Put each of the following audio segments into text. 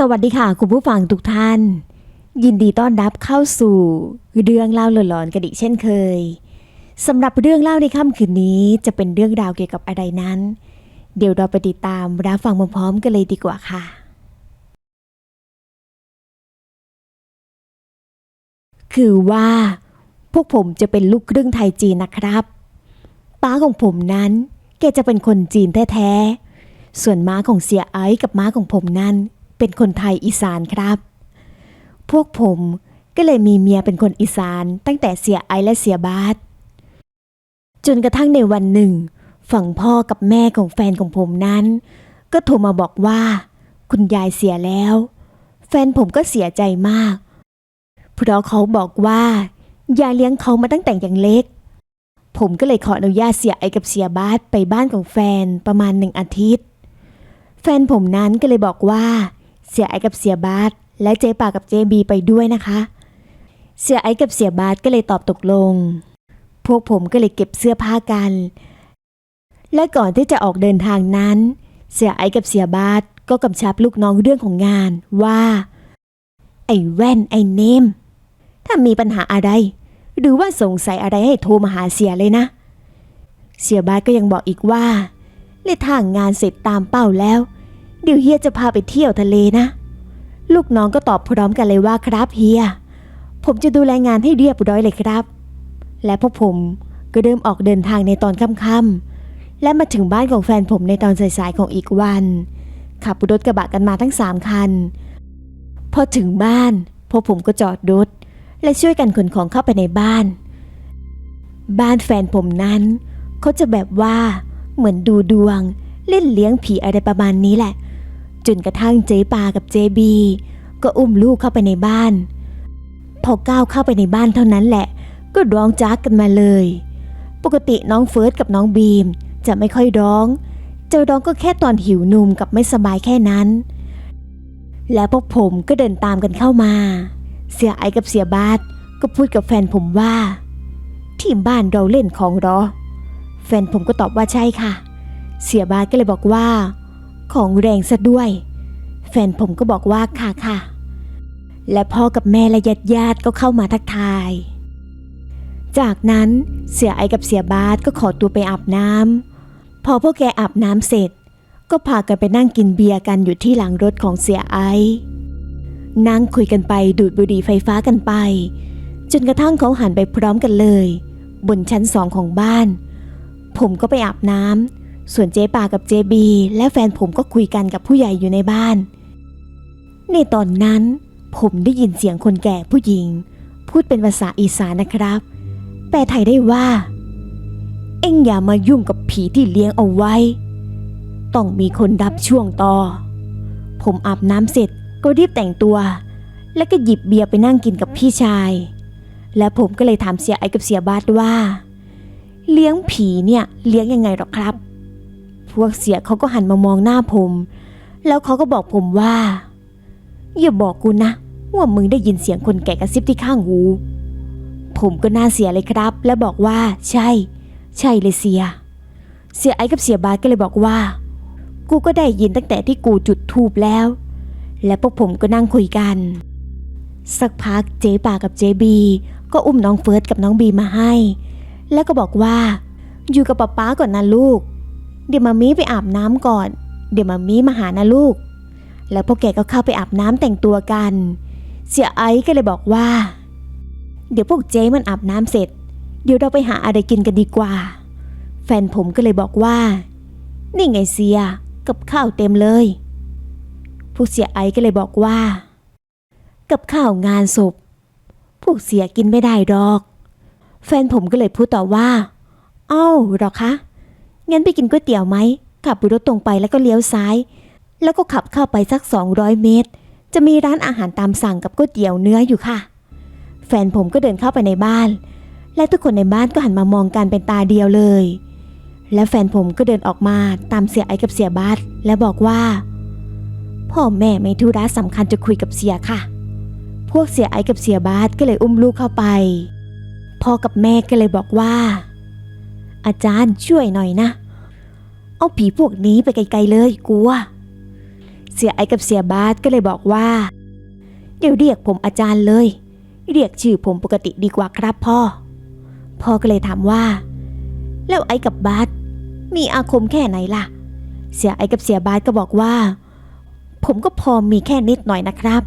สวัสดีค่ะคุณผู้ฟังทุกท่าน ยินดีต้อนรับเข้าสู่เรื่องเล่าหลอนๆกันอีกเช่นเคยสำหรับเรื่องเล่าในค่ำคืนนี้จะเป็นเรื่องราวเกี่ยวกับอะไรนั้น เดี๋ยวเราไปติดตามรับฟังพร้อมๆกันเลยดีกว่าค่ะ คือว่า พวกผมจะเป็นลูกครึ่งไทยจีนนะครับ ป้าของผมนั้น แกจะเป็นคนจีนแท้ๆส่วนม้าของเสียไอซ์กับม้าของผมนั้น เป็นคนไทยอีสานครับ พวกผมก็เลยมีเมียเป็นคนอีสานตั้งแต่เสียไอและเสียบาสจนกระทั่งในวันหนึ่ง ฝั่งพ่อกับแม่ของแฟนของผมนั้น ก็โทรมาบอกว่า คุณยายเสียแล้ว แฟนผมก็เสียใจมาก เพราะเขาบอกว่ายายเลี้ยงเขามาตั้งแต่ยังเล็ก ผมก็เลยขออนุญาตเสียไอกับเสียบาสไปบ้านของแฟนประมาณหนึ่งอาทิตย์ แฟนผมนั้นก็เลยบอกว่า เสียไอกับเสียบาสและเจ๊ป่ากับเจ๊บีไปด้วยนะคะ เสียไอกับเสียบาสก็เลยตอบตกลง พวกผมก็เลยเก็บเสื้อผ้ากัน และก่อนที่จะออกเดินทางนั้น เสียไอกับเสียบาสก็กำชับลูกน้องเรื่องของงานว่า ไอ้แว่นไอ้เนม ถ้ามีปัญหาอะไร หรือว่าสงสัยอะไรให้โทรมาหาเสียเลยนะ เสียบาสก็ยังบอกอีกว่าเล่ทางงานเสร็จตามเป้าแล้ว เดี๋ยวเฮียจะพาไปเที่ยวทะเลนะ ลูกน้องก็ตอบพร้อมกันเลยว่าครับเฮีย ผมจะดูแลงานให้เรียบร้อยเลยครับ และพวกผมก็เริ่มออกเดินทางในตอนค่ำๆและมาถึงบ้านของแฟนผมในตอนสายๆของอีกวัน ขับรถกระบะกันมาทั้งสามคัน พอถึงบ้านพวกผมก็จอดรถและช่วยกันขนของเข้าไปในบ้าน บ้านแฟนผมนั้น เขาจะแบบว่าเหมือนดูดวง เล่นเลี้ยงผีอะไรประมาณนี้แหละ จนกระทั่งเจ๊ปากับเจ๊บีก็อุ้มลูกเข้าไปในบ้าน พอก้าวเข้าไปในบ้านเท่านั้นแหละ ก็ร้องจากกันมาเลย ปกติน้องเฟิร์สกับน้องบีมจะไม่ค่อยร้อง เจอร้องก็แค่ตอนหิวนมกับไม่สบายแค่นั้น แล้วพวกผมก็เดินตามกันเข้ามา เสียไอกับเสียบาสก็พูดกับแฟนผมว่า ที่บ้านเราเล่นของหรอ แฟนผมก็ตอบว่าใช่ค่ะ เสียบาสก็เลยบอกว่า ของแรงซะด้วย แฟนผมก็บอกว่าค่ะค่ะ และพ่อกับแม่และญาติญาติก็เข้ามาทักทาย จากนั้นเสียไอกับเสียบาสก็ขอตัวไปอาบน้ำพอพวกแกอาบน้ำเสร็จ ก็พากันไปนั่งกินเบียร์กันอยู่ที่หลังรถของเสียไอนั่งคุยกันไปดูดบุหรี่ไฟฟ้ากันไป จนกระทั่งเขาหันไปพร้อมกันเลย บนชั้นสองของบ้าน ผมก็ไปอาบน้ำ ส่วนเจ๊ปากับเจบีและแฟนผมก็คุยกันกับผู้ใหญ่อยู่ในบ้าน ในตอนนั้น ผมได้ยินเสียงคนแก่ผู้หญิง พูดเป็นภาษาอีสานนะครับ แปลไทยได้ว่า เอ็งอย่ามายุ่งกับผีที่เลี้ยงเอาไว้ ต้องมีคนรับช่วงต่อ ผมอาบน้ำเสร็จก็รีบแต่งตัว แล้วก็หยิบเบียร์ไปนั่งกินกับพี่ชาย และผมก็เลยถามเสียไอกับเสียบาสว่า เลี้ยงผีเนี่ยเลี้ยงยังไงหรอครับ พวกเสียเขาก็หันมามองหน้าผม แล้วเขาก็บอกผมว่า อย่าบอกกูนะ ว่ามึงได้ยินเสียงคนแก่กระซิบที่ข้างหู ผมก็น่าเสียเลยครับ และบอกว่า ใช่ ใช่เลยเสีย เสียไอ้กับเสียบาสก็เลยบอกว่า กูก็ได้ยินตั้งแต่ที่กูจุดทูบแล้ว และพวกผมก็นั่งคุยกัน สักพักเจ๊ปากับเจ๊บีก็อุ้มน้องเฟิร์สกับน้องบีมาให้ แล้วก็บอกว่า อยู่กับป๊าป๊าก่อนนะลูก เดี๋ยวมามีไปอาบน้ำก่อน เดี๋ยวมามีมาหานะลูก แล้วพวกแกก็เข้าไปอาบน้ำแต่งตัวกัน เสียไอซ์ก็เลยบอกว่า เดี๋ยวพวกเจ๊มันอาบน้ำเสร็จ เดี๋ยวเราไปหาอะไรกินกันดีกว่า แฟนผมก็เลยบอกว่า นี่ไงเสียกับข้าวเต็มเลย พวกเสียไอซ์ก็เลยบอกว่า กับข้าวงานศพ พวกเสียกินไม่ได้ดอก แฟนผมก็เลยพูดต่อว่า เอ้าหรอคะ งั้นไปกินก๋วยเตี๋ยวไหม ขับรถตรงไปแล้วก็เลี้ยวซ้าย แล้วก็ขับเข้าไปสัก 200 เมตร จะมีร้านอาหารตามสั่งกับก๋วยเตี๋ยวเนื้ออยู่ค่ะ แฟนผมก็เดินเข้าไปในบ้าน และทุกคนในบ้านก็หันมามองกันเป็นตาเดียวเลย และแฟนผมก็เดินออกมาตามเสียไอกับเสียบาสและบอกว่า พ่อแม่ไม่ธุระสำคัญจะคุยกับเสียค่ะ พวกเสียไอกับเสียบาสก็เลยอุ้มลูกเข้าไปพ่อกับแม่ก็เลยบอกว่า อาจารย์ช่วยหน่อยนะ เอาผีพวกนี้ไปไกลๆเลยกลัว เสียไอกับเสียบาสก็เลยบอกว่า เดี๋ยวเรียกผมอาจารย์เลย เรียกชื่อผมปกติดีกว่าครับพ่อ พ่อก็เลยถามว่า แล้วไอ้กับบาสมีอาคมแค่ไหนล่ะ เสียไอ้กับเสียบาสก็บอกว่า ผมก็พอมีแค่นิดหน่อยนะครับ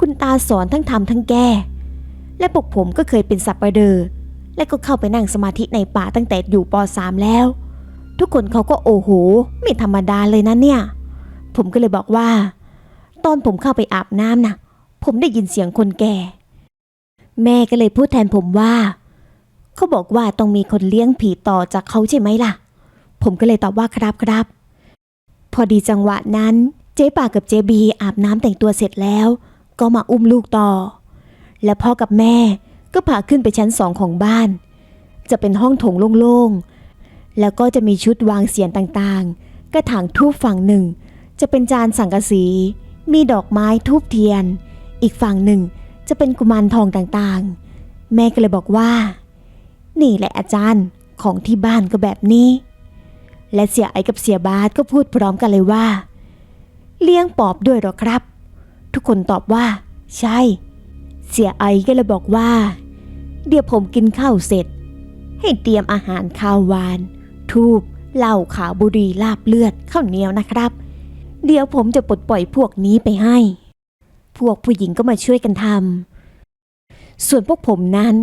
คุณตาสอนทั้งทำทั้งแก้ และพวกผมก็เคยเป็นสับปะเดอ และก็เข้าไปนั่งสมาธิในป่าตั้งแต่อยู่ป .3 แล้ว ทุกคนเขาก็โอ้โห ไม่ธรรมดาเลยนะเนี่ย ผมก็เลยบอกว่า ตอนผมเข้าไปอาบน้ำนะผมได้ยินเสียงคนแก่ แม่ก็เลยพูดแทนผมว่า เขาบอกว่าต้องมีคนเลี้ยงผีต่อจากเขาใช่ไหมล่ะ ผมก็เลยตอบว่าครับครับ พอดีจังหวะนั้น เจ๊ป่ากับเจ๊บีอาบน้ำแต่งตัวเสร็จแล้ว ก็มาอุ้มลูกต่อ และพ่อกับแม่ ก็พาขึ้นไปชั้นสองของบ้าน จะเป็นห้องโถงโล่งๆ แล้วก็จะมีชุดวางเสียงต่างๆ กระถางทูบฝั่งหนึ่ง จะเป็นจานสังกะสี มีดอกไม้ทูบเทียน อีกฝั่งหนึ่งจะเป็นกุมารทองต่างๆ แม่ก็เลยบอกว่า นี่แหละอาจารย์ของที่บ้านก็แบบนี้ และเสียไอกับเสียบาสก็พูดพร้อมกันเลยว่า เลี้ยงปอบด้วยหรอครับ ทุกคนตอบว่า ใช่ เสียไอก็เลยบอกว่า เดี๋ยวผมกินข้าวเสร็จ ให้เตรียมอาหารข้าวหวาน ทูบเหล้าขาวบุรีลาบเลือดข้าวเหนียวนะครับ เดี๋ยวผมจะปลดปล่อยพวกนี้ไปให้ พวกผู้หญิงก็มาช่วยกันทำส่วนพวกผมนั้น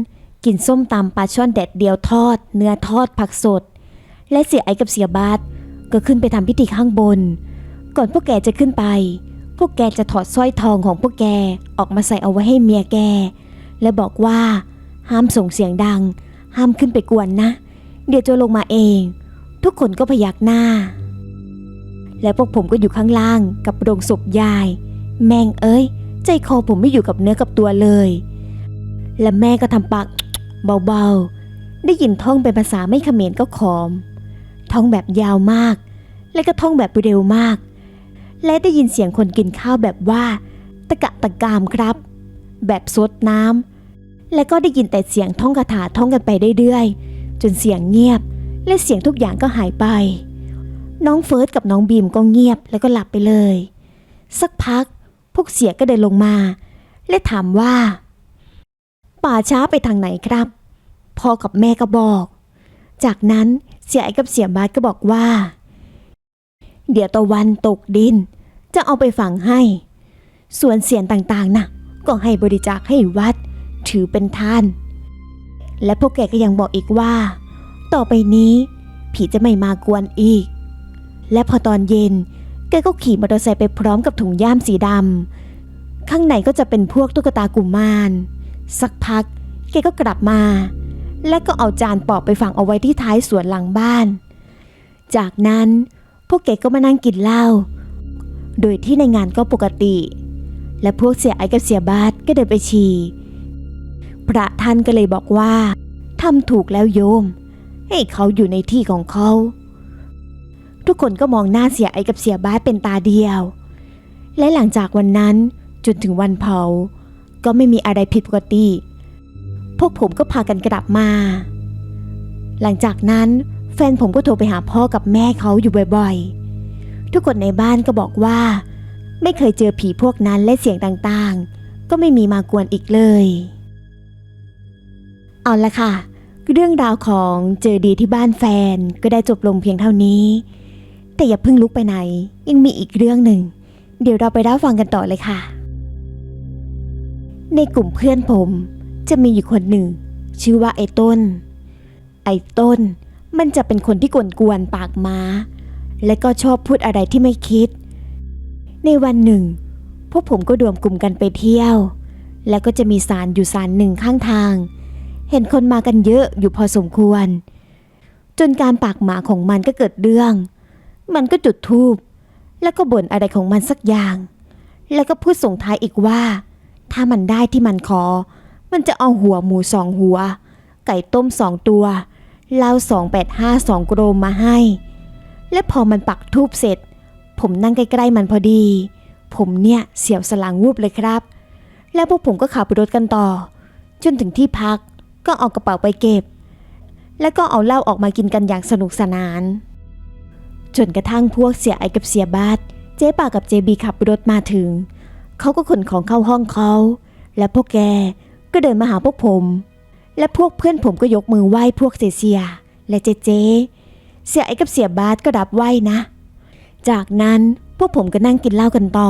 กินส้มตำปลาช่อนแดดเดียวทอด เนื้อทอดผักสด และเสียไอกับเสียบาสก็ขึ้นไปทำพิธีข้างบน ก่อนพวกแกจะขึ้นไป พวกแกจะถอดสร้อยทองของพวกแกออกมาใส่เอาไว้ให้เมียแก และบอกว่า ห้ามส่งเสียงดัง ห้ามขึ้นไปกวนนะ เดี๋ยวจะลงมาเอง ทุกคนก็พยักหน้า และพวกผมก็อยู่ข้างล่างกับโรงศพยาย แม่งเอ้ย ใจคอผมไม่อยู่กับเนื้อกับตัวเลย และแม่ก็ทำปากเบาๆ ได้ยินท่องเป็นภาษาไม่เขมรก็ขอม ท่องแบบยาวมาก และก็ท่องแบบเร็วมาก และได้ยินเสียงคนกินข้าวแบบว่า ตะกะตะกามครับ แบบซดน้ำ และก็ได้ยินแต่เสียงท่องคาถาท่องกันไปเรื่อยๆ จนเสียงเงียบ และเสียงทุกอย่างก็หายไป น้องเฟิร์สกับน้องบีมก็เงียบแล้วก็หลับไปเลย สักพัก พวกเสียก็เดินลงมา และถามว่า ป่าช้าไปทางไหนครับพ่อกับแม่ก็บอก จากนั้นเสียไอ้กับเสียบาสก็บอกว่า เดี๋ยวตะวันตกดิน จะเอาไปฝังให้ ส่วนเสียนต่างๆนะ่ะก็ให้บริจาคให้วัด ถือเป็นท่าน และพวกแกก็ยังบอกอีกว่า ต่อไปนี้ผีจะไม่มากวนอีก และพอตอนเย็นแกก็ขี่มอเตอร์ไซค์ไปพร้อมกับถุงย่ามสีดำข้างในก็จะเป็นพวกตุ๊กตากุมาร สักพักแกก็กลับมา และก็เอาจานปอบไปฝังเอาไว้ที่ท้ายสวนหลังบ้าน จากนั้นพวกแกก็มานั่งกินเหล้าโดยที่ในงานก็ปกติ และพวกเสียไอกับเสียบาสก็เดินไปฉี่ พระท่านก็เลยบอกว่าทำถูกแล้วโยม ให้เขาอยู่ในที่ของเขา ทุกคนก็มองหน้าเสียไอกับเสียบ้าเป็นตาเดียว และหลังจากวันนั้นจนถึงวันเผา ก็ไม่มีอะไรผิดปกติ พวกผมก็พากันกลับมา หลังจากนั้นแฟนผมก็โทรไปหาพ่อกับแม่เขาอยู่บ่อยๆ ทุกคนในบ้านก็บอกว่า ไม่เคยเจอผีพวกนั้นและเสียงต่างๆ ก็ไม่มีมากวนอีกเลย เอาละค่ะ เรื่องราวของเจอดีที่บ้านแฟนก็ได้จบลงเพียงเท่านี้ แต่อย่าเพิ่งลุกไปไหน ยังมีอีกเรื่องหนึ่ง เดี๋ยวเราไปรับฟังกันต่อเลยค่ะ ในกลุ่มเพื่อนผมจะมีอยู่คนหนึ่ง ชื่อว่าไอ้ต้น ไอ้ต้นมันจะเป็นคนที่กวนๆปากม้า และก็ชอบพูดอะไรที่ไม่คิด ในวันหนึ่ง พวกผมก็รวมกลุ่มกันไปเที่ยว แล้วก็จะมีสารอยู่สารหนึ่งข้างทาง เห็นคนมากันเยอะอยู่พอสมควร จนการปากหมาของมันก็เกิดเรื่อง มันก็จุดธูปแล้วก็บ่นอะไรของมันสักอย่าง แล้วก็พูดส่งท้ายอีกว่า ถ้ามันได้ที่มันขอ มันจะเอาหัวหมูสองหัว ไก่ต้มสองตัวเหล้าสองแปดห้าสองกรมมาให้ และพอมันปักทูบเสร็จ ผมนั่งใกล้ๆมันพอดี ผมเนี่ยเสียวสลางวูบเลยครับ แล้วพวกผมก็ขับรถกันต่อ จนถึงที่พัก ก็เอากระเป๋าไปเก็บ แล้วก็เอาเหล้าออกมากินกันอย่างสนุกสนาน จนกระทั่งพวกเสียไอกับเสียบาสเจ๊ป่ากับเจบีขับรถมาถึง เขาก็ขนของเข้าห้องเขา และพวกแกก็เดินมาหาพวกผม และพวกเพื่อนผมก็ยกมือไหว้พวกเสียเสียและเจเจ เสียไอ้กับเสียบาสก็รับไหว้นะ จากนั้นพวกผมก็นั่งกินเหล้ากันต่อ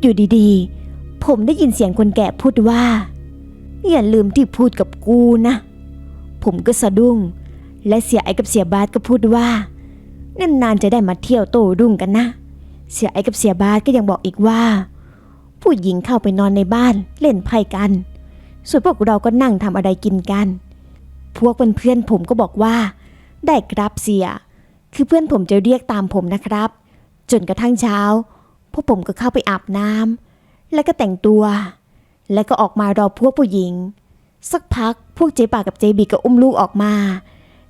อยู่ดีๆ ผมได้ยินเสียงคนแก่พูดว่า อย่าลืมที่พูดกับกูนะ ผมก็สะดุ้ง และเสียไอ้กับเสียบาสก็พูดว่านานๆจะได้มาเที่ยวโต้รุ่งกันนะ เสียไอ้กับเสียบาสก็ยังบอกอีกว่า ผู้หญิงเข้าไปนอนในบ้านเล่นไพ่กัน ส่วนพวกเราก็นั่งทำอะไรกินกัน พวกเพื่อนๆผมก็บอกว่า ได้ครับเสีย คือเพื่อนผมจะเรียกตามผมนะครับ จนกระทั่งเช้า พวกผมก็เข้าไปอาบน้ำแล้วก็แต่งตัว แล้วก็ออกมารอพวกผู้หญิง สักพักพวกเจ๊ป่ากับเจ๊บีก็อุ้มลูกออกมา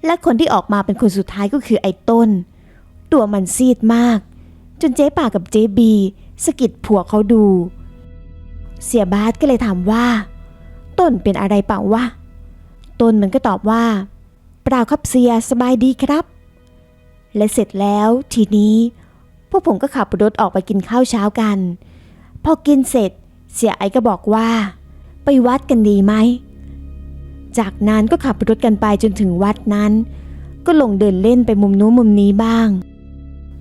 และคนที่ออกมาเป็นคนสุดท้ายก็คือไอ้ต้น ตัวมันซีดมาก จนเจ๊ป่ากับเจ๊บีสะกิดผัวเขาดู เสียบาสก็เลยถามว่า ต้นเป็นอะไรเปล่าวะต้นมันก็ตอบว่า เปล่าครับเสียสบายดีครับ และเสร็จแล้วทีนี้ พวกผมก็ขับรถออกไปกินข้าวเช้ากัน พอกินเสร็จ เสียไอก็บอกว่า ไปวัดกันดีไหม จากนั้นก็ขับรถกันไปจนถึงวัดนั้น ก็ลงเดินเล่นไปมุมนู้นมุมนี้บ้าง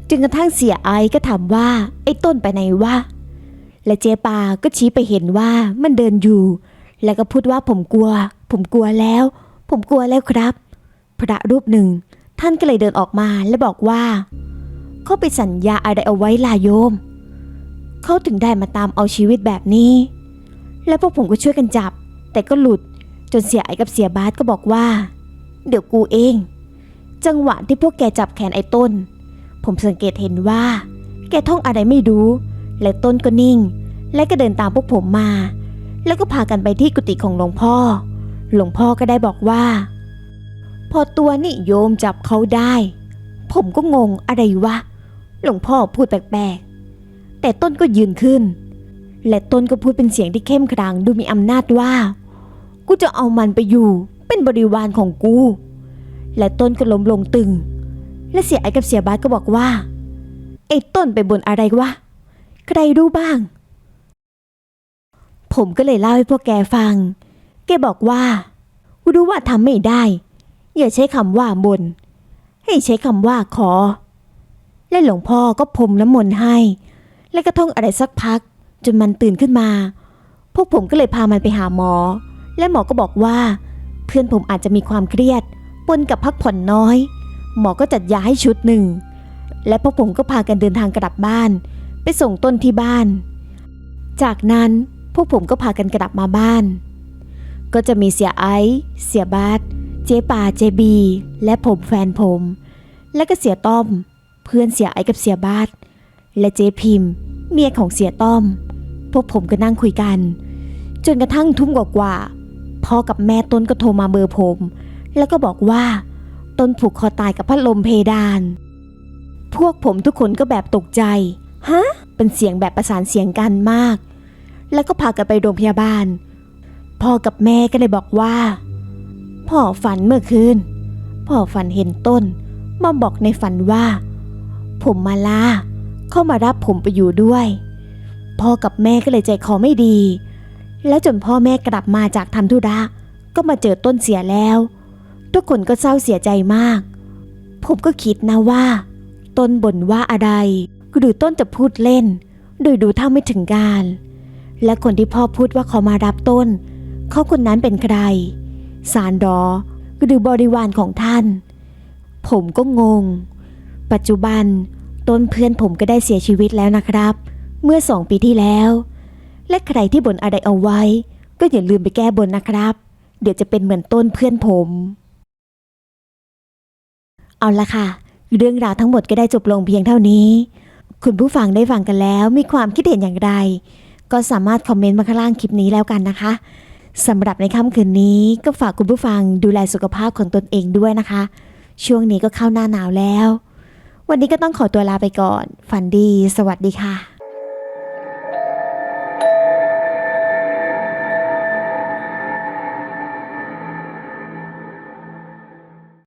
จนกระทั่งเสียไอก็ถามว่า ไอ้ต้นไปไหนวะและเจปาก็ชี้ไปเห็นว่ามันเดินอยู่ แล้วก็พูดว่าผมกลัว ผมกลัวแล้ว ผมกลัวแล้วครับ พระรูปหนึ่ง ท่านก็เลยเดินออกมาและบอกว่า เขาไปสัญญาอะไรเอาไว้ลาโยม เขาถึงได้มาตามเอาชีวิตแบบนี้ แล้วพวกผมก็ช่วยกันจับ แต่ก็หลุดจนเสียไอ้กับเสียบาสก็บอกว่า เดี๋ยวกูเอง จังหวะที่พวกแกจับแขนไอ้ต้น ผมสังเกตเห็นว่า แกท่องอะไรไม่รู้ และต้นก็นิ่ง และก็เดินตามพวกผมมา แล้วก็พากันไปที่กุฏิของหลวงพ่อ หลวงพ่อก็ได้บอกว่า พอตัวนี่โยมจับเขาได้ ผมก็งงอะไรวะ หลวงพ่อพูดแปลกๆ แต่ต้นก็ยืนขึ้น และต้นก็พูดเป็นเสียงที่เข้มขลังดูมีอำนาจว่า กูจะเอามันไปอยู่ เป็นบริวารของกู และต้นก็ล้มลงตึง และเสียไอ้กับเสียบาสก็บอกว่าไอ้ต้นไปบนอะไรวะใครรู้บ้าง ผมก็เลยเล่าให้พวกแกฟัง แกบอกว่ากูรู้ว่าทำไม่ได้ อย่าใช้คำว่าบน ให้ใช้คำว่าขอ และหลวงพ่อก็พรมน้ำมนต์ให้ และก็ท่องอะไรสักพัก จนมันตื่นขึ้นมา พวกผมก็เลยพามันไปหาหมอ และหมอก็บอกว่า เพื่อนผมอาจจะมีความเครียดปนกับพักผ่อนน้อย หมอก็จัดยาให้ชุดหนึ่ง และพวกผมก็พากันเดินทางกลับบ้าน ไปส่งต้นที่บ้าน จากนั้นพวกผมก็พากันกลับมาบ้าน ก็จะมีเสียไอซ์เสียบาสเจ๊ป่าเจบี และผมแฟนผม และก็เสียต้อม เพื่อนเสียไอซ์กับเสียบาสและเจ๊พิมพ์ เมียของเสียต้อม พวกผมก็นั่งคุยกัน จนกระทั่งทุ่มกว่าๆพ่อกับแม่ต้นก็โทรมาเบอร์ผม แล้วก็บอกว่า ต้นผูกคอตายกับพัดลมเพดาน พวกผมทุกคนก็แบบตกใจ ฮะ เป็นเสียงแบบประสานเสียงกันมาก แล้วก็พากันไปโรงพยาบาล พ่อกับแม่ก็เลยบอกว่า พ่อฝันเมื่อคืน พ่อฝันเห็นต้นมาบอกในฝันว่า ผมมาลา เข้ามารับผมไปอยู่ด้วย พ่อกับแม่ก็เลยใจคอไม่ดี แล้วจนพ่อแม่กลับมาจากทำธุระก็มาเจอต้นเสียแล้ว ทุกคนก็เศร้าเสียใจมาก ผมก็คิดนะว่า ต้นบ่นว่าอะไรหรือต้นจะพูดเล่น โดยดูเท่าไม่ถึงการ และคนที่พ่อพูดว่าเขามารับต้น เขาคนนั้นเป็นใคร สารดอหรือบริวารของท่าน ผมก็งง ปัจจุบัน ต้นเพื่อนผมก็ได้เสียชีวิตแล้วนะครับ เมื่อสองปีที่แล้ว และใครที่บ่นอะไรเอาไว้ ก็อย่าลืมไปแก้บนนะครับ เดี๋ยวจะเป็นเหมือนต้นเพื่อนผม เอาละค่ะ เรื่องราวทั้งหมดก็ได้จบลงเพียงเท่านี้ คุณผู้ฟังได้ฟังกันแล้วมีความคิดเห็นอย่างไร ก็สามารถคอมเมนต์มาข้างล่างคลิปนี้แล้วกันนะคะสำหรับในค่ำคืนนี้ก็ฝากคุณผู้ฟังดูแลสุขภาพของตนเองด้วยนะคะ ช่วงนี้ก็เข้าหน้าหนาวแล้ว วันนี้ก็ต้องขอตัวลาไปก่อน ฝันดี สวัสดีค่ะ